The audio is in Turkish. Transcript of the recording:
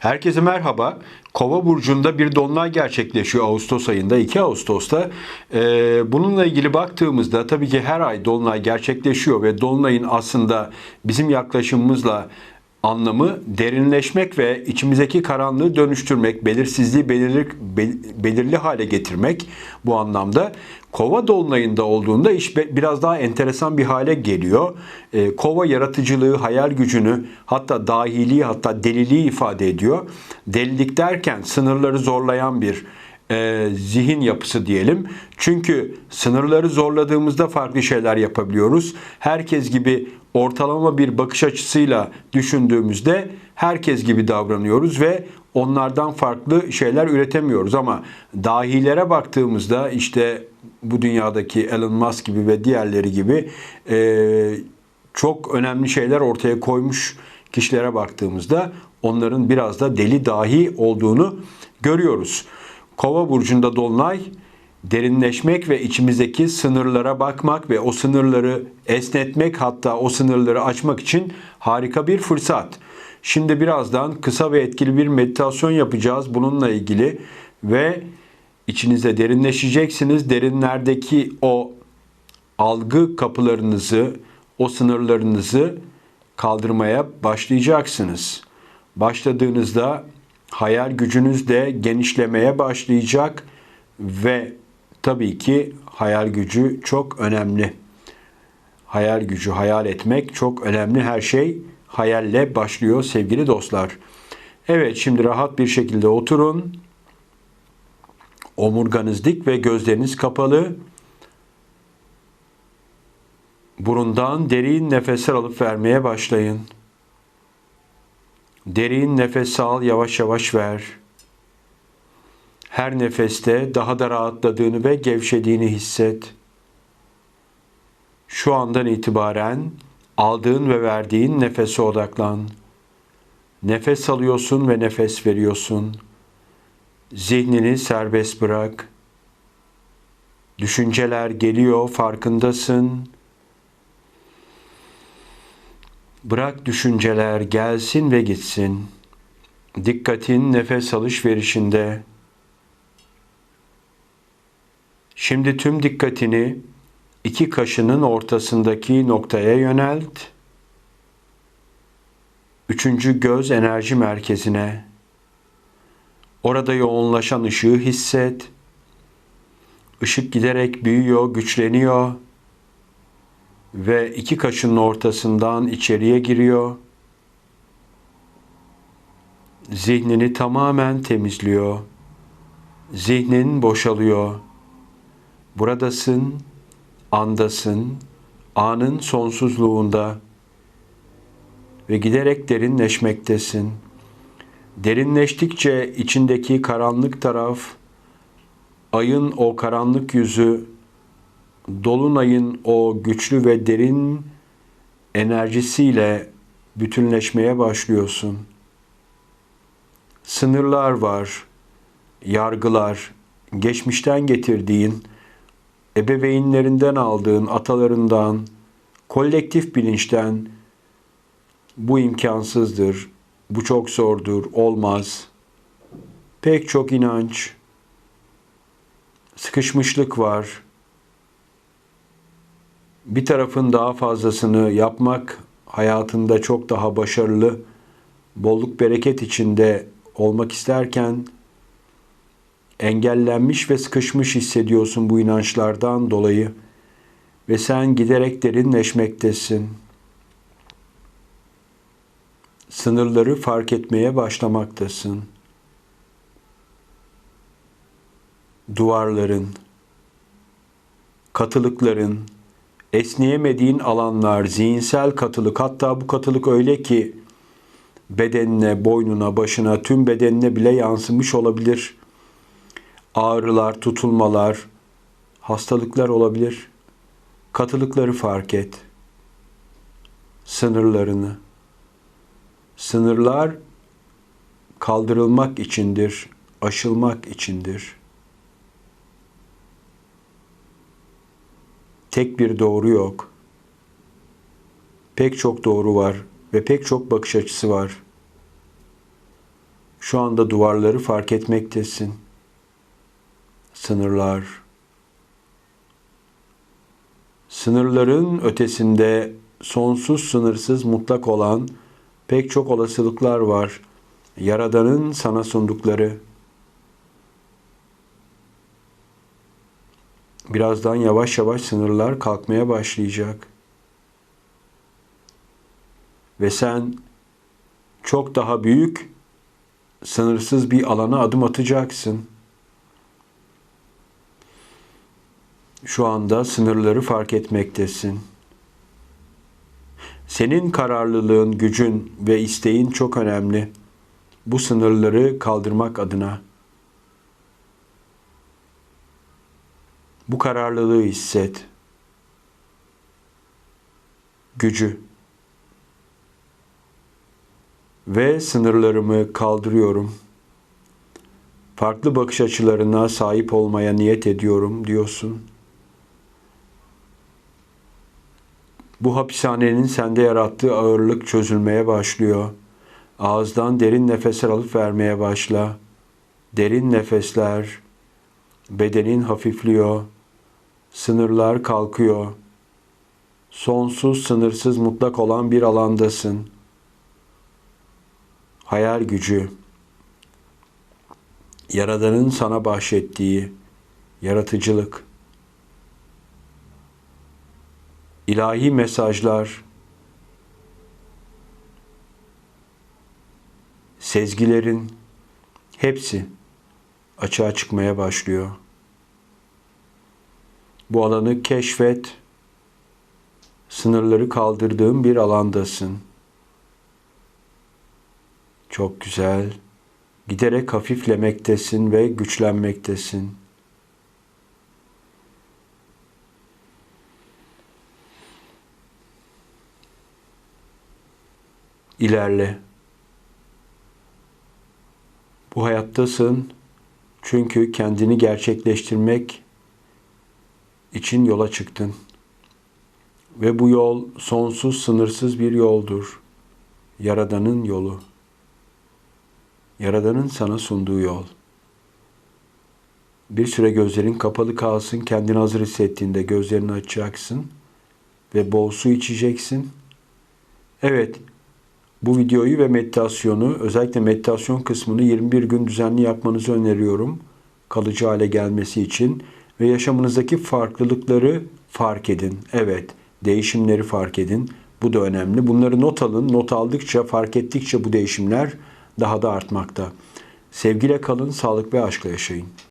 Herkese merhaba. Kova burcunda bir dolunay gerçekleşiyor Ağustos ayında 2 Ağustos'ta. Ee, bununla ilgili baktığımızda tabii ki her ay dolunay gerçekleşiyor ve dolunayın aslında bizim yaklaşımımızla anlamı derinleşmek ve içimizdeki karanlığı dönüştürmek, belirsizliği belirli, bel- belirli hale getirmek bu anlamda. Kova dolunayında olduğunda iş biraz daha enteresan bir hale geliyor. Ee, kova yaratıcılığı, hayal gücünü, hatta dahiliği, hatta deliliği ifade ediyor. Delilik derken sınırları zorlayan bir e, zihin yapısı diyelim. Çünkü sınırları zorladığımızda farklı şeyler yapabiliyoruz. Herkes gibi ortalama bir bakış açısıyla düşündüğümüzde herkes gibi davranıyoruz ve onlardan farklı şeyler üretemiyoruz. Ama dahilere baktığımızda işte bu dünyadaki Elon Musk gibi ve diğerleri gibi e, çok önemli şeyler ortaya koymuş kişilere baktığımızda onların biraz da deli dahi olduğunu görüyoruz. Kova burcunda dolunay derinleşmek ve içimizdeki sınırlara bakmak ve o sınırları esnetmek hatta o sınırları açmak için harika bir fırsat. Şimdi birazdan kısa ve etkili bir meditasyon yapacağız bununla ilgili ve içinizde derinleşeceksiniz. Derinlerdeki o algı kapılarınızı, o sınırlarınızı kaldırmaya başlayacaksınız. Başladığınızda hayal gücünüz de genişlemeye başlayacak ve tabii ki hayal gücü çok önemli. Hayal gücü, hayal etmek çok önemli. Her şey hayalle başlıyor sevgili dostlar. Evet şimdi rahat bir şekilde oturun. Omurganız dik ve gözleriniz kapalı. Burundan derin nefesler alıp vermeye başlayın. Derin nefes al, yavaş yavaş ver. Her nefeste daha da rahatladığını ve gevşediğini hisset. Şu andan itibaren aldığın ve verdiğin nefese odaklan. Nefes alıyorsun ve nefes veriyorsun. Zihnini serbest bırak. Düşünceler geliyor, farkındasın. Bırak düşünceler gelsin ve gitsin. Dikkatin nefes alışverişinde. Şimdi tüm dikkatini iki kaşının ortasındaki noktaya yönelt. Üçüncü göz enerji merkezine. Orada yoğunlaşan ışığı hisset. Işık giderek büyüyor, güçleniyor ve iki kaşının ortasından içeriye giriyor. Zihnini tamamen temizliyor. Zihnin boşalıyor. Buradasın, andasın, anın sonsuzluğunda ve giderek derinleşmektesin. Derinleştikçe içindeki karanlık taraf, ayın o karanlık yüzü dolunayın o güçlü ve derin enerjisiyle bütünleşmeye başlıyorsun. Sınırlar var, yargılar, geçmişten getirdiğin, ebeveynlerinden aldığın, atalarından, kolektif bilinçten bu imkansızdır, bu çok zordur, olmaz. Pek çok inanç, sıkışmışlık var, bir tarafın daha fazlasını yapmak hayatında çok daha başarılı, bolluk bereket içinde olmak isterken engellenmiş ve sıkışmış hissediyorsun bu inançlardan dolayı ve sen giderek derinleşmektesin. Sınırları fark etmeye başlamaktasın. Duvarların, katılıkların, esneyemediğin alanlar, zihinsel katılık, hatta bu katılık öyle ki bedenine, boynuna, başına, tüm bedenine bile yansımış olabilir. Ağrılar, tutulmalar, hastalıklar olabilir. Katılıkları fark et. Sınırlarını. Sınırlar kaldırılmak içindir, aşılmak içindir. Tek bir doğru yok. Pek çok doğru var ve pek çok bakış açısı var. Şu anda duvarları fark etmektesin. Sınırlar. Sınırların ötesinde sonsuz sınırsız mutlak olan pek çok olasılıklar var. Yaradan'ın sana sundukları. Birazdan yavaş yavaş sınırlar kalkmaya başlayacak. Ve sen çok daha büyük, sınırsız bir alana adım atacaksın. Şu anda sınırları fark etmektesin. Senin kararlılığın, gücün ve isteğin çok önemli. Bu sınırları kaldırmak adına. Bu kararlılığı hisset. Gücü. Ve sınırlarımı kaldırıyorum. Farklı bakış açılarına sahip olmaya niyet ediyorum diyorsun. Bu hapishanenin sende yarattığı ağırlık çözülmeye başlıyor. Ağızdan derin nefesler alıp vermeye başla. Derin nefesler. Bedenin hafifliyor. Sınırlar kalkıyor. Sonsuz, sınırsız, mutlak olan bir alandasın. Hayal gücü. Yaradanın sana bahşettiği yaratıcılık. ilahi mesajlar, sezgilerin hepsi açığa çıkmaya başlıyor. Bu alanı keşfet, sınırları kaldırdığın bir alandasın. Çok güzel. Giderek hafiflemektesin ve güçlenmektesin. ilerle. Bu hayattasın çünkü kendini gerçekleştirmek için yola çıktın. Ve bu yol sonsuz, sınırsız bir yoldur. Yaradan'ın yolu. Yaradan'ın sana sunduğu yol. Bir süre gözlerin kapalı kalsın. Kendini hazır hissettiğinde gözlerini açacaksın ve bol su içeceksin. Evet, bu videoyu ve meditasyonu, özellikle meditasyon kısmını 21 gün düzenli yapmanızı öneriyorum. Kalıcı hale gelmesi için ve yaşamınızdaki farklılıkları fark edin. Evet, değişimleri fark edin. Bu da önemli. Bunları not alın. Not aldıkça, fark ettikçe bu değişimler daha da artmakta. Sevgiyle kalın, sağlık ve aşkla yaşayın.